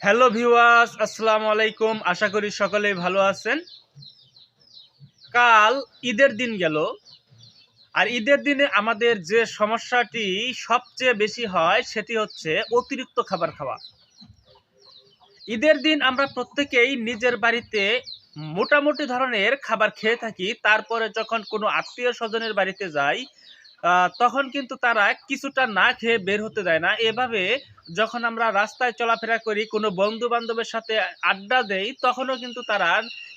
Hello viewers, আসসালামু আলাইকুম। আশা করি সকলেই ভালো আছেন। কাল ঈদের দিন গেল। আর ঈদের দিনে আমাদের যে সমস্যাটি সবচেয়ে বেশি হয় সেটি হচ্ছে অতিরিক্ত খাবার খাওয়া। ঈদের দিন আমরা প্রত্যেকেই নিজের বাড়িতে মোটামুটি ধরনের খাবার খেয়ে থাকি। তারপরে যখন কোনো আত্মীয় স্বজনের বাড়িতে যাই তখন কিন্তু তারা কিছুটা না খেয়ে বের হতে দেয় না। এভাবে যখন আমরা রাস্তায় চলাফেরা করি, কোনো বন্ধু বান্ধবের সাথে আড্ডা দেই, তখনও কিন্তু তারা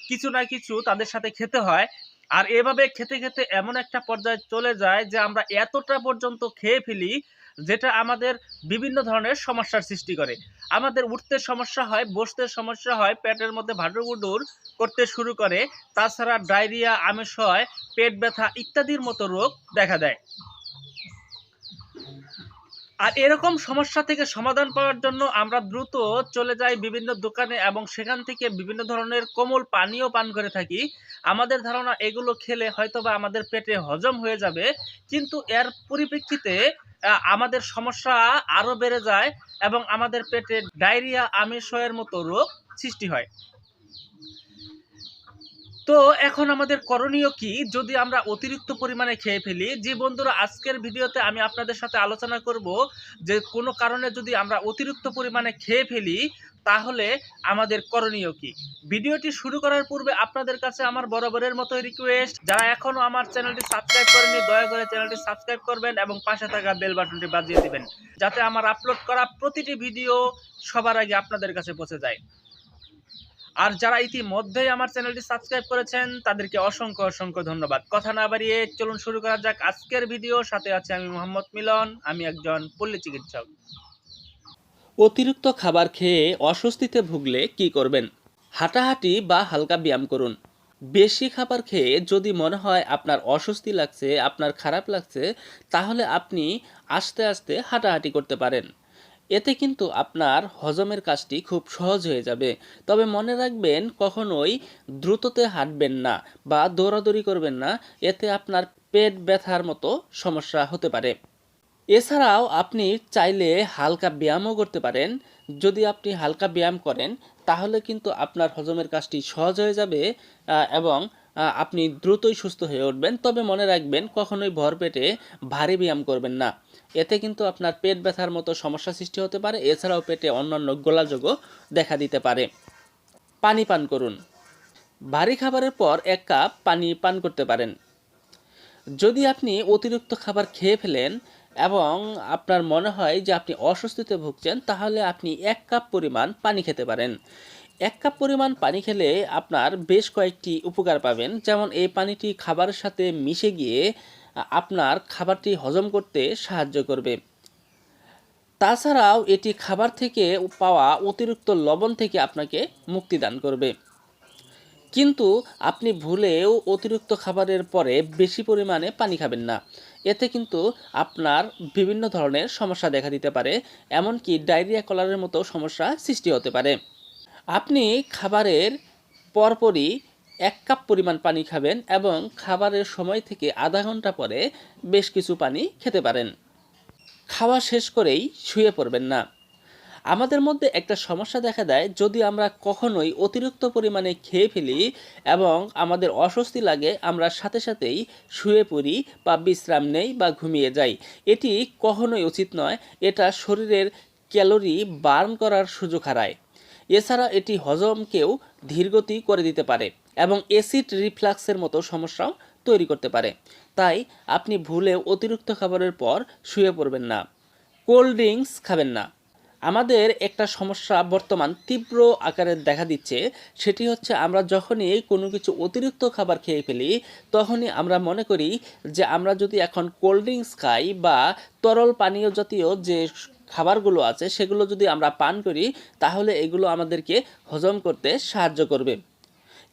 কিছু না কিছু তাদের সাথে খেতে হয়। আর এভাবে খেতে খেতে এমন একটা পর্যায়ে চলে যায় যে আমরা এতটা পর্যন্ত খেয়ে ফেলি যেটা আমাদের বিভিন্ন ধরনের সমস্যার সৃষ্টি করে। আমাদের উঠতে সমস্যা হয়, বসতে সমস্যা হয়, পেটের মধ্যে ভাডুগুডুর করতে শুরু করে। তাছাড়া ডায়রিয়া, আমেষ হয়, পেট ব্যথা ইত্যাদির মতো রোগ দেখা দেয়। আর এরকম সমস্যা থেকে সমাধান পাওয়ার জন্য আমরা দ্রুত চলে যাই বিভিন্ন দোকানে এবং সেখান থেকে বিভিন্ন ধরনের কোমল পানীয় পান করে থাকি। আমাদের ধারণা এগুলো খেলে হয়তোবা আমাদের পেটে হজম হয়ে যাবে, কিন্তু এর পরিপ্রেক্ষিতে আমাদের সমস্যা আরও বেড়ে যায় এবং আমাদের পেটে ডায়রিয়া, আমিষয়ের মতো রোগ সৃষ্টি হয়। তো এখন আমাদের করণীয় কি? যদি আমরা অতিরিক্ত পরিমাণে খেয়ে ফেলি যে বন্ধুরা, আজকের ভিডিওতে আমি আপনাদের সাথে আলোচনা করব যে কোনো কারণে যদি আমরা অতিরিক্ত পরিমাণে খেয়ে ফেলি, তাহলে আমাদের করণীয় কি? ভিডিওটি শুরু করার পূর্বে আপনাদের কাছে আমার বরাবরের মতো রিকোয়েস্ট যারা এখনও আমার চ্যানেলটি সাবস্ক্রাইব করেনি দয়া করে চ্যানেলটি সাবস্ক্রাইব করবেন এবং পাশে থাকা বেল বাটনটি বাজিয়ে দিবেন, যাতে আমার আপলোড করা প্রতিটি ভিডিও সবার আগে আপনাদের কাছে পৌঁছে যায়। আর যারা ইতিমধ্যেই আমার চ্যানেলটি সাবস্ক্রাইব করেছেন, তাদেরকে অসংখ্য অসংখ্য ধন্যবাদ। কথা না বাড়িয়ে চলুন শুরু করা যাক আজকের ভিডিও। সাথে আছে আমি মোহাম্মদ মিলন, আমি একজন পল্লী চিকিৎসক। অতিরিক্ত খাবার খেয়ে অস্বস্তিতে ভুগলে কি করবেন? হাঁটাহাঁটি বা হালকা ব্যায়াম করুন। বেশি খাবার খেয়ে যদি মনে হয় আপনার অস্বস্তি লাগছে, আপনার খারাপ লাগছে, তাহলে আপনি আস্তে আস্তে হাঁটাহাঁটি করতে পারেন। এতে কিন্তু আপনার হজমের কাজটি খুব সহজ হয়ে যাবে। তবে মনে রাখবেন, কখনোই দ্রুততে হাঁটবেন না বা দৌড়াদৌড়ি করবেন না, এতে আপনার পেট ব্যথার মতো সমস্যা হতে পারে। এছাড়াও আপনি চাইলে হালকা ব্যায়ামও করতে পারেন। যদি আপনি হালকা ব্যায়াম করেন, তাহলে কিন্তু আপনার হজমের কাজটি সহজ হয়ে যাবে এবং আপনি দ্রুতই সুস্থ হয়ে উঠবেন। তবে মনে রাখবেন, কখনোই ভর পেটে ভারী ব্যায়াম করবেন না। এতে কিন্তু আপনার পেট ব্যথার মতো সমস্যা সৃষ্টি হতে পারে। এছাড়াও পেটে অন্যান্য গোলাযোগও দেখা দিতে পারে। পানি পান করুন। ভারী খাবারের পর এক কাপ পানি পান করতে পারেন। যদি আপনি অতিরিক্ত খাবার খেয়ে ফেলেন এবং আপনার মনে হয় যে আপনি অস্বস্তিতে ভুগছেন, তাহলে আপনি এক কাপ পরিমাণ পানি খেতে পারেন। এক কাপ পরিমাণ পানি খেলে আপনার বেশ কয়েকটি উপকার পাবেন। যেমন এই পানিটি খাবারের সাথে মিশে গিয়ে আপনার খাবারটি হজম করতে সাহায্য করবে। তাছাড়াও এটি খাবার থেকে পাওয়া অতিরিক্ত লবণ থেকে আপনাকে মুক্তি দান করবে। কিন্তু আপনি ভুলেও অতিরিক্ত খাবারের পরে বেশি পরিমাণে পানি খাবেন না। এতে কিন্তু আপনার বিভিন্ন ধরনের সমস্যা দেখা দিতে পারে, এমনকি ডায়রিয়া, কলারের মতো সমস্যা সৃষ্টি হতে পারে। আপনি খাবারের পরপরই এক কাপ পরিমাণ পানি খাবেন এবং খাবারের সময় থেকে আধা ঘণ্টা পরে বেশ কিছু পানি খেতে পারেন। খাওয়া শেষ করেই শুয়ে পড়বেন না। আমাদের মধ্যে একটা সমস্যা দেখা দেয় যদি আমরা কখনোই অতিরিক্ত পরিমাণে খেয়ে ফেলি এবং আমাদের অস্বস্তি লাগে, আমরা সাথে সাথেই শুয়ে পড়ি বা বিশ্রাম নেই বা ঘুমিয়ে যাই। এটি কখনোই উচিত নয়। এটা শরীরের ক্যালোরি বার্ন করার সুযোগ হারায়। এছাড়া এটি হজমকেও ধীরগতি করে দিতে পারে এবং অ্যাসিড রিফ্লাক্সের মতো সমস্যাও তৈরি করতে পারে। তাই আপনি ভুলেও অতিরিক্ত খাবারের পর শুয়ে পড়বেন না, কোল্ড ড্রিঙ্কস খাবেন না। আমাদের একটা সমস্যা বর্তমান তীব্র আকারে দেখা দিচ্ছে, সেটি হচ্ছে আমরা যখনই কোনো কিছু অতিরিক্ত খাবার খেয়ে ফেলি, তখনই আমরা মনে করি যে আমরা যদি এখন কোল্ড ড্রিঙ্কস খাই বা তরল পানীয় জাতীয় যে খাবারগুলো আছে, সেগুলো যদি আমরা পান করি, তাহলে এগুলো আমাদেরকে হজম করতে সাহায্য করবে।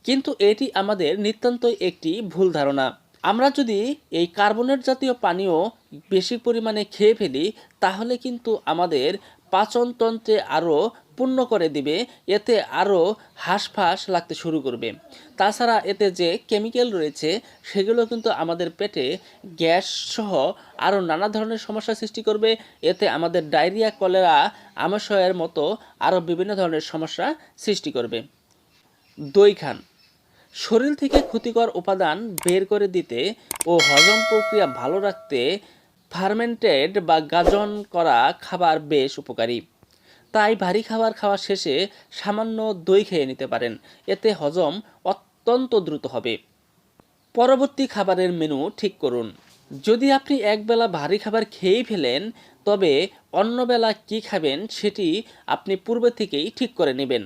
কিন্তু এটি আমাদের নিতান্তই একটি ভুল ধারণা। আমরা যদি এই কার্বনেট জাতীয় পানীয় বেশি পরিমাণে খেয়ে ফেলি, তাহলে কিন্তু আমাদের পাচনতন্ত্রে আরও পূর্ণ করে দিবে, এতে আরও হাঁসফাঁস লাগতে শুরু করবে। তাছাড়া এতে যে কেমিক্যাল রয়েছে, সেগুলো কিন্তু আমাদের পেটে গ্যাস সহ আরও নানা ধরনের সমস্যা সৃষ্টি করবে। এতে আমাদের ডায়রিয়া, কলেরা, আমাশয়ের মতো আরও বিভিন্ন ধরনের সমস্যা সৃষ্টি করবে। দই খান। শরীর থেকে ক্ষতিকর উপাদান বের করে দিতে ও হজম প্রক্রিয়া ভালো রাখতে ফার্মেন্টেড বা গাজন করা খাবার বেশ উপকারী। তাই ভারী খাবার খাওয়া শেষে সামান্য দই খেয়ে নিতে পারেন। এতে হজম অত্যন্ত দ্রুত হবে। পরবর্তী খাবারের মেনু ঠিক করুন। যদি আপনি একবেলা ভারী খাবার খেয়েই ফেলেন, তবে অন্যবেলা কী খাবেন সেটি আপনি পূর্বে থেকেই ঠিক করে নেবেন।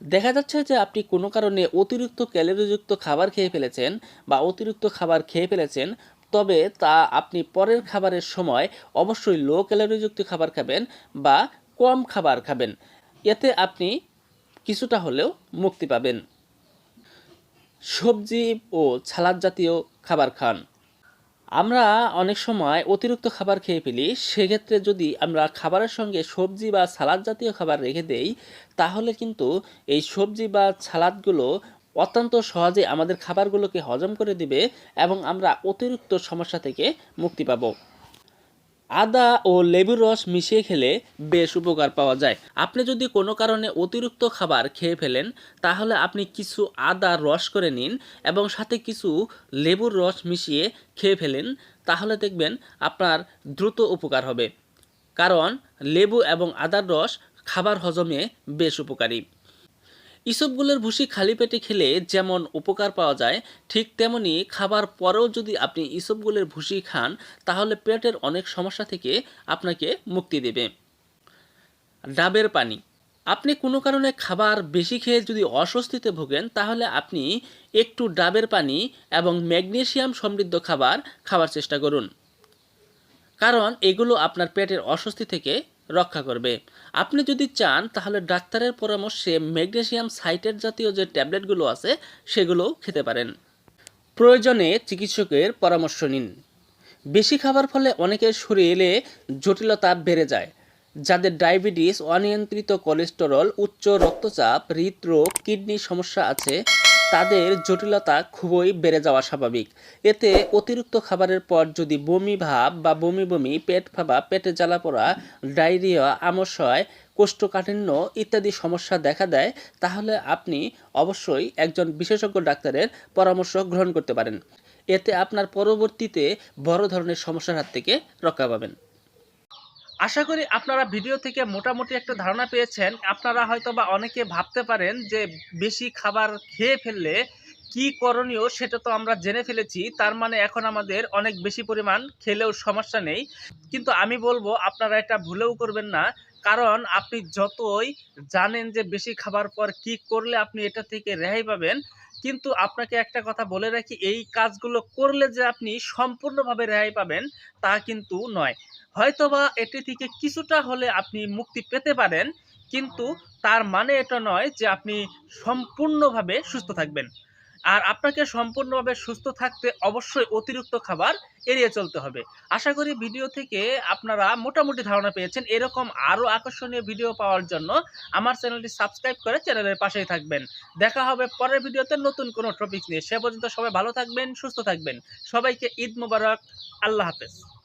দেখা যাচ্ছে যে আপনি কোনো কারণে অতিরিক্ত ক্যালোরিযুক্ত খাবার খেয়ে ফেলেছেন বা অতিরিক্ত খাবার খেয়ে ফেলেছেন, তবে তা আপনি পরের খাবারের সময় অবশ্যই লো ক্যালোরিযুক্ত খাবার খাবেন বা কম খাবার খাবেন। এতে আপনি কিছুটা হলেও মুক্তি পাবেন। সবজি ও ছালাদ জাতীয় খাবার খান। আমরা অনেক সময় অতিরিক্ত খাবার খেয়ে ফেলি, সেক্ষেত্রে যদি আমরা খাবারের সঙ্গে সবজি বা সালাদ জাতীয় খাবার রেখে দেই, তাহলে কিন্তু এই সবজি বা সালাদগুলো অত্যন্ত সহজে আমাদের খাবারগুলোকে হজম করে দিবে এবং আমরা অতিরিক্ত সমস্যা থেকে মুক্তি পাব। আদা ও লেবুর রস মিশিয়ে খেলে বেশ উপকার পাওয়া যায়। আপনি যদি কোনো কারণে অতিরিক্ত খাবার খেয়ে ফেলেন, তাহলে আপনি কিছু আদা রস করে নিন এবং সাথে কিছু লেবুর রস মিশিয়ে খেয়ে ফেলেন, তাহলে দেখবেন আপনার দ্রুত উপকার হবে। কারণ লেবু এবং আদার রস খাবার হজমে বেশ উপকারী। ইসবগুলের ভুসি খালি পেটে খেলে যেমন উপকার পাওয়া যায়, ঠিক তেমনি খাবার পরেও যদি আপনি ইসবগুলের ভুসি খান, তাহলে পেটের অনেক সমস্যা থেকে আপনাকে মুক্তি দেবে। ডাবের পানি। আপনি কোনো কারণে খাবার বেশি খেয়ে যদি অস্বস্তিতে ভোগেন, তাহলে আপনি একটু ডাবের পানি এবং ম্যাগনেসিয়াম সমৃদ্ধ খাবার খাওয়ার চেষ্টা করুন। কারণ এগুলো আপনার পেটের অস্বস্তি থেকে রক্ষা করবে। আপনি যদি চান, তাহলে ডাক্তারের পরামর্শে ম্যাগনেশিয়াম সাইটের জাতীয় যে ট্যাবলেটগুলো আছে, সেগুলোও খেতে পারেন। প্রয়োজনে চিকিৎসকের পরামর্শ নিন। বেশি খাবার ফলে অনেকের শরীরে জটিলতা বেড়ে যায়, যাদের ডায়াবেটিস, অনিয়ন্ত্রিত কোলেস্টেরল, উচ্চ রক্তচাপ, হৃদরোগ, কিডনি সমস্যা আছে তাদের জটিলতা খুবই বেড়ে যাওয়া স্বাভাবিক। এতে অতিরিক্ত খাবারের পর যদি বমি ভাব বা বমি বমি, পেট ফাঁপা পেটে জ্বালা পোড়া, ডায়রিয়া আমশয় কোষ্ঠকাঠিন্য ইত্যাদি সমস্যা দেখা দেয়, তাহলে আপনি অবশ্যই একজন বিশেষজ্ঞ ডাক্তারের পরামর্শ গ্রহণ করতে পারেন। এতে আপনার পরবর্তীতে বড় ধরনের সমস্যার হাত থেকে রক্ষা পাবেন। আশা করি আপনারা ভিডিও থেকে মোটামুটি একটা ধারণা পেয়েছেন। আপনারা হয়তো বা অনেকে ভাবতে পারেন যে বেশি খাবার খেয়ে ফেললে কি করণীয় সেটা তো আমরা জেনে ফেলেছি। তার মানে এখন আমাদের অনেক বেশি পরিমাণ খেলেও সমস্যা নেই। কিন্তু আমি বলব, আপনারা এটা ভুলেও করবেন না। কারণ আপনি যতই জানেন যে বেশি খাবার পর কি করলে আপনি এটা থেকে রেহাই পাবেন কিন্তু আপনাকে একটা কথা বলে রাখি, এই কাজগুলো করলে যে আপনি সম্পূর্ণভাবে রেহাই পাবেন তা কিন্তু নয়। হয়তোবা এটি থেকে কিছুটা হলে আপনি মুক্তি পেতে পারেন, কিন্তু তার মানে এটা নয় যে আপনি সম্পূর্ণভাবে সুস্থ থাকবেন। আর আপনাকে সম্পূর্ণভাবে সুস্থ থাকতে অবশ্যই অতিরিক্ত খাবার এড়িয়ে চলতে হবে। আশা করি ভিডিও থেকে আপনারা মোটামুটি ধারণা পেয়েছেন। এরকম আরও আকর্ষণীয় ভিডিও পাওয়ার জন্য আমার চ্যানেলটি সাবস্ক্রাইব করে চ্যানেলের পাশেই থাকবেন। দেখা হবে পরের ভিডিওতে নতুন কোনো টপিক নিয়ে। সে পর্যন্ত সবাই ভালো থাকবেন, সুস্থ থাকবেন। সবাইকে ঈদ মোবারক। আল্লাহ হাফেজ।